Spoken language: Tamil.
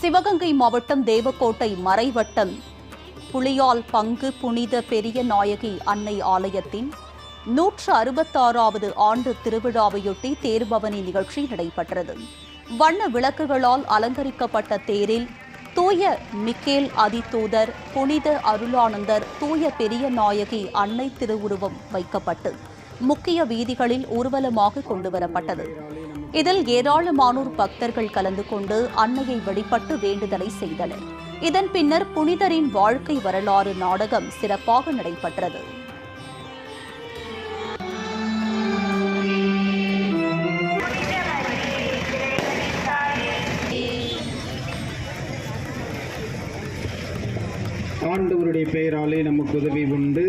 சிவகங்கை மாவட்டம் தேவக்கோட்டை மறைவட்டம். புலியால் பங்கு புனித பெரிய நாயகி அன்னை ஆலயத்தின் நூற்று அறுபத்தாறாவது ஆண்டு திருவிழாவையொட்டி தேர்பவனி நிகழ்ச்சி நடைபெற்றது. வண்ண விளக்குகளால் அலங்கரிக்கப்பட்ட தேரில் தூய மிக்கேல் அதிதூதர் புனித அருளானந்தர் தூய பெரிய நாயகி அன்னை திருவுருவம் வைக்கப்பட்டு முக்கிய வீதிகளில் ஊர்வலமாக கொண்டுவரப்பட்டது. இதில் ஏராளமானோர் பக்தர்கள் கலந்து கொண்டு அன்னையை வழிபட்டு வேண்டுதலை செய்தனர். இதன் பின்னர் புனிதரின் வாழ்க்கை வரலாறு நாடகம் சிறப்பாக நடைபெற்றது. ஆண்டவருடைய பெயராலே நமக்கு உதவி உண்டு.